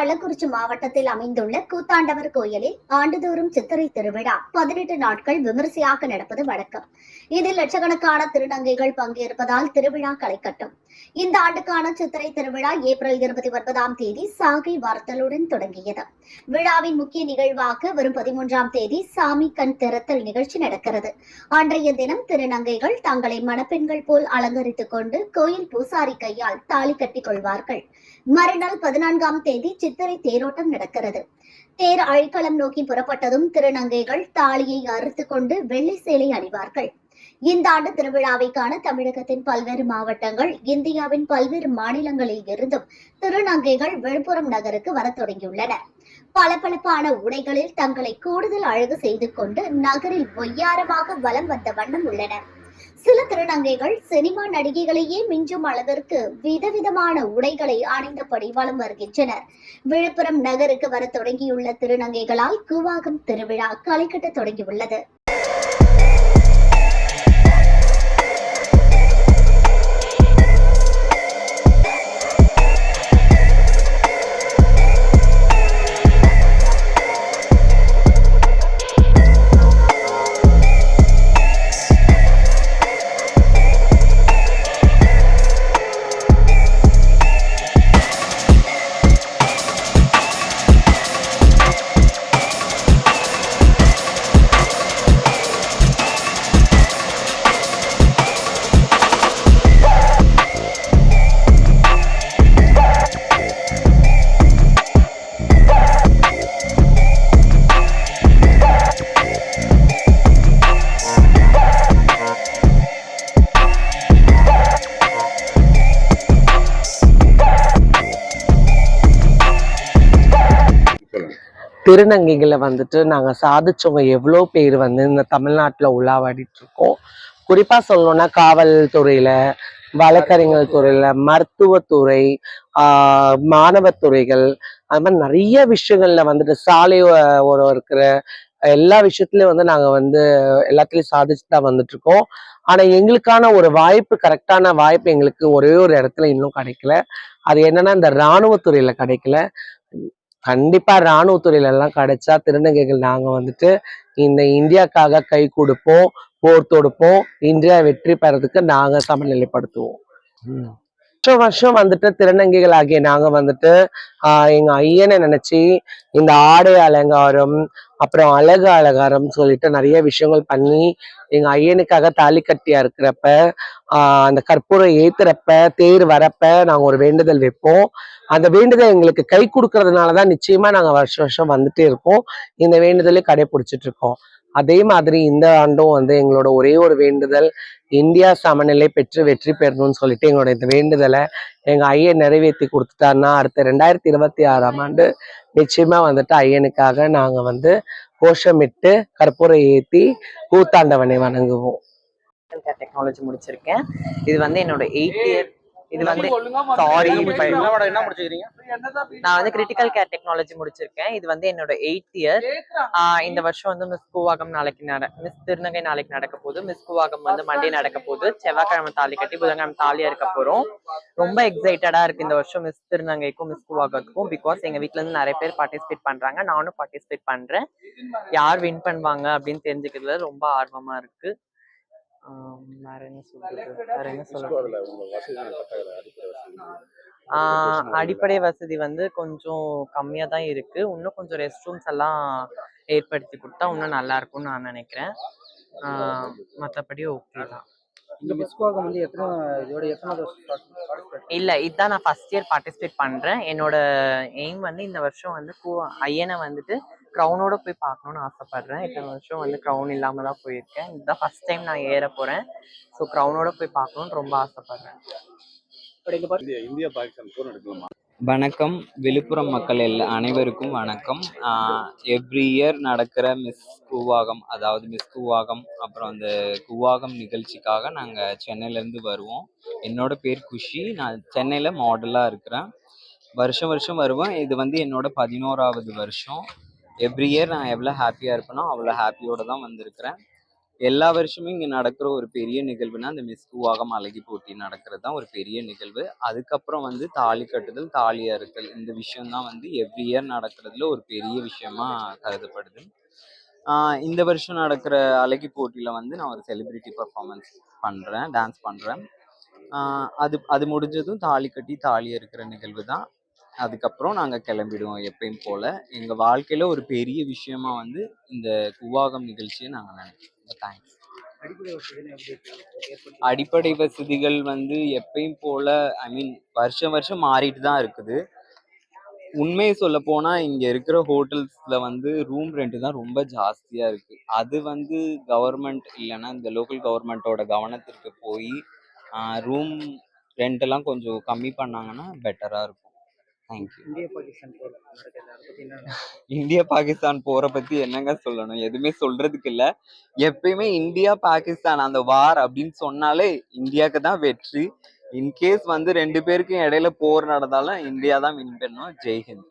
கள்ளக்குறிச்சி மாவட்டத்தில் அமைந்துள்ள கூத்தாண்டவர் கோயிலில் ஆண்டுதோறும் சித்திரை திருவிழா. பதினெட்டு நாட்கள் விமரிசையாக நடப்பது வழக்கம். இதில் லட்சக்கணக்கான திருநங்கைகள் பங்கேற்பதால் திருவிழா களைக்கட்டும். இந்த ஆண்டுக்கான சித்திரை திருவிழா ஏப்ரல் இருபத்தி ஒன்பதாம் தேதி சாகை வார்த்தலுடன் தொடங்கியது. விழாவின் முக்கிய நிகழ்வாக வரும் பதிமூன்றாம் தேதி சாமி கண் திறத்தல் நிகழ்ச்சி நடக்கிறது. அன்றைய தினம் திருநங்கைகள் தங்களை மணப்பெண்கள் போல் அலங்கரித்துக் கொண்டு கோயில் பூசாரி கையால் தாலி கட்டிக் கொள்வார்கள். மறுநாள் பதினான்காம் தேதி சித்திரை தேரோட்டம் நடக்கிறது. தேர் அழிக்களம் நோக்கி புறப்பட்டதும் திருநங்கைகள் தாலியை அறுத்து கொண்டு வெள்ளை சேலை அணிவார்கள். இந்த ஆண்டு திருவிழாவை காண தமிழகத்தின் பல்வேறு மாவட்டங்கள் இந்தியாவின் பல்வேறு மாநிலங்களில் இருந்தும் திருநங்கைகள் விழுப்புரம் நகருக்கு வர தொடங்கியுள்ளனர் பளபளப்பான உடைகளில் தங்களை கூடுதல் அழகு செய்து கொண்டு நகரில் ஒய்யாரமாக வலம் வந்த வண்ணம் உள்ளனர். சில திருநங்கைகள் சினிமா நடிகைகளையே மிஞ்சும் அளவிற்கு விதவிதமான உடைகளை அணிந்தபடி வலம் வருகின்றனர். விழுப்புரம் நகருக்கு வர தொடங்கியுள்ள திருநங்கைகளால் கூவாகம் திருவிழா களை தொடங்கியுள்ளது. திருநங்கைகளை வந்துட்டு நாங்கள் சாதிச்சவங்க எவ்வளோ பேர் வந்து இந்த தமிழ்நாட்டில் உலாவாடிட்டு இருக்கோம். குறிப்பாக சொல்லணும்னா காவல்துறையில் வழக்கறிஞர் துறையில் மருத்துவத்துறை மாணவத் துறைகள் அது மாதிரி நிறைய விஷயங்கள்ல வந்துட்டு சாலை ஓ- ஓரம் இருக்கிற எல்லா விஷயத்துலயும் வந்து நாங்கள் வந்து எல்லாத்துலேயும் சாதிச்சு தான் வந்துட்டு இருக்கோம். ஆனால் எங்களுக்கான ஒரு வாய்ப்பு கரெக்டான வாய்ப்பு எங்களுக்கு ஒரே ஒரு இடத்துல இன்னும் கிடைக்கல. அது என்னன்னா இந்த இராணுவத்துறையில கிடைக்கல. கண்டிப்பா இராணுவத்துறையில எல்லாம் கிடைச்சா திருநங்கைகள் நாங்க வந்துட்டு இந்த இந்தியாக்காக கை கொடுப்போம் போர் தொடுப்போம் இந்தியா வெற்றி பெறதுக்கு நாங்க சமநிலைப்படுத்துவோம். வருஷம் வருஷம் வந்துட்டு திருநங்கைகள் ஆகிய நாங்க வந்துட்டு ஆஹ் எங்க ஐயனை நினைச்சு இந்த ஆடை அலங்காரம் அப்புறம் அழகு அலங்காரம் சொல்லிட்டு நிறைய விஷயங்கள் பண்ணி எங்க ஐயனுக்காக தாலி கட்டியா இருக்கிறப்ப ஆஹ் அந்த கற்பூரம் ஏத்துறப்ப தேர் வரப்ப நாங்க ஒரு வேண்டுதல் வைப்போம். அந்த வேண்டுதல் எங்களுக்கு கை கொடுக்கறதுனால தான் நிச்சயமா நாங்க வருஷம் வருஷம் வந்துட்டே இருக்கோம் இந்த வேண்டுதலையும் கடைபிடிச்சிட்டு இருக்கோம். அதே மாதிரி இந்த ஆண்டும் வந்து எங்களோட ஒரே ஒரு வேண்டுதல் இந்தியா சமநிலை பெற்று வெற்றி பெறணும்னு சொல்லிட்டு எங்களோட இந்த வேண்டுதலை எங்க ஐயன் நிறைவேற்றி கொடுத்துட்டாருன்னா அடுத்த ரெண்டாயிரத்தி இருபத்தி ஆறாம் ஆண்டு நிச்சயமா வந்துட்டு ஐயனுக்காக நாங்க வந்து கோஷமிட்டு கற்பூரம் ஏற்றி கூத்தாண்டவனை வணங்குவோம். டெக்னாலஜி முடிச்சிருக்கேன். இது வந்து என்னோட எயிட் இயர் இது வந்து சாரி என்ன முடிச்சுக்கிறீங்க? நான் வந்து கிரிட்டிக்கல் கேர் டெக்னாலஜி முடிச்சிருக்கேன். இது வந்து என்னோட எயிட் இயர் இந்த வருஷம் வந்து மிஸ் கூவாகம் நாளைக்கு நட மிஸ் திருநங்கை நாளைக்கு நடக்க போகுது. மிஸ் கூவாகம் வந்து மண்டே நடக்க போகுது. செவ்வாய்க்கிழமை தாலி கட்டி புதன்கிழமை தாலியா இருக்க போறோம். ரொம்ப எக்ஸைட்டடா இருக்கு இந்த வருஷம் மிஸ் திருநங்கைக்கும் மிஸ் கூவாகத்துக்கும் பிகாஸ் எங்க வீட்ல இருந்து நிறைய பேர் பார்ட்டிசிபேட் பண்றாங்க. நானும் பார்ட்டிசிபேட் பண்றேன். யார் வின் பண்ணுவாங்க அப்படின்னு தெரிஞ்சுக்கிறதுல ரொம்ப ஆர்வமா இருக்கு. வேற என்ன சொல்றது வேற என்ன சொல்றது அடிப்படை வசதி வந்து கொஞ்சம் கம்மியா தான் இருக்கு. இன்னும் கொஞ்சம் ரெஸ்ட் ரூம்ஸ் எல்லாம் ஏற்படுத்தி கொடுத்தா இன்னும் நல்லா இருக்கும்னு நான் நினைக்கிறேன். மத்தபடி ஓகே தான். இந்த மிஸ்குவாகம் வந்து எத்தனை இதோட எத்தனை பார்ட்டிசிபேட் இல்ல இதுதான் நான் ஃபர்ஸ்ட் இயர் பார்ட்டிசிபேட் பண்றேன். என்னோட எய்ம் வந்து இந்த வருஷம் வந்து கூ ஐயனை வந்துட்டு க்ரௌனோட போய் பார்க்கணும்னு ஆசைப்படுறேன். இத்தனை வருஷம் வந்து க்ரௌன் இல்லாம தான் போயிருக்கேன். இதுதான் ஃபர்ஸ்ட் டைம் நான் ஏற போறேன். ஸோ க்ரௌனோட போய் பார்க்கணும்னு ரொம்ப ஆசைப்படுறேன். இந்தியா இந்தியா பாகிஸ்தான் போர் எடுக்கலாமா? வணக்கம். விழுப்புரம் மக்கள் எல்லா அனைவருக்கும் வணக்கம். எவ்ரி இயர் நடக்கிற மிஸ் கூவாகம் அதாவது மிஸ் கூவாகம் அப்புறம் அந்த கூவாகம் நிகழ்ச்சிக்காக நாங்கள் சென்னையிலேருந்து வருவோம். என்னோட பேர் குஷி. நான் சென்னையில் மாடலாக இருக்கிறேன். வருஷம் வருஷம் வருவேன். இது வந்து என்னோட பதினோராவது வருஷம். எவ்ரி இயர் நான் எவ்வளோ ஹாப்பியாக இருப்பேனோ அவ்வளோ ஹாப்பியோடு தான் வந்திருக்கிறேன். எல்லா வருஷமும் இங்கே நடக்கிற ஒரு பெரிய நிகழ்வுனா அந்த மிஸ் கூவாகம் அழகி போட்டி நடக்கிறது தான் ஒரு பெரிய நிகழ்வு. அதுக்கப்புறம் வந்து தாலி கட்டுதல் தாலி அறுத்தல் இந்த விஷயம் தான் வந்து எவ்ரி இயர் நடக்கிறதுல ஒரு பெரிய விஷயமா கருதப்படுது. இந்த வருஷம் நடக்கிற அழகி போட்டியில் வந்து நான் ஒரு செலிப்ரிட்டி பர்ஃபார்மன்ஸ் பண்ணுறேன் டான்ஸ் பண்ணுறேன் அது அது முடிஞ்சதும் தாலி கட்டி தாலி இருக்கிற நிகழ்வு தான். அதுக்கப்புறம் நாங்கள் கிளம்பிடுவோம் எப்பயும் போல். எங்கள் வாழ்க்கையில் ஒரு பெரிய விஷயமா வந்து இந்த கூவாகம் நிகழ்ச்சியை நாங்கள் நினைக்கிறோம். தேங்க்ஸ் அடிப்படை வசதிகள் வந்து எப்பயும் போல ஐ மீன் வருஷம் வருஷம் மாறிட்டு தான் இருக்குது. உண்மையை சொல்ல போனா இங்க இருக்கிற ஹோட்டல்ஸ்ல வந்து ரூம் ரெண்ட் தான் ரொம்ப ஜாஸ்தியா இருக்கு. அது வந்து கவர்மெண்ட் இல்லைன்னா இந்த லோக்கல் கவர்மெண்ட்டோட கவனத்திற்கு போய் ரூம் ரெண்ட் எல்லாம் கொஞ்சம் கம்மி பண்ணாங்கன்னா பெட்டரா இருக்கும். இந்தியா பாகிஸ்தான் போற பத்தி என்னங்க சொல்லணும்? எதுவுமே சொல்றதுக்கு இல்ல. எப்பயுமே இந்தியா பாகிஸ்தான் அந்த வார் அப்படின்னு சொன்னாலே இந்தியாவுக்கு தான் வெற்றி. இன்கேஸ் வந்து ரெண்டு பேருக்கும் இடையில போர் நடந்தாலும் இந்தியா தான் வின் பண்ணும் ஜெய்ஹிந்த்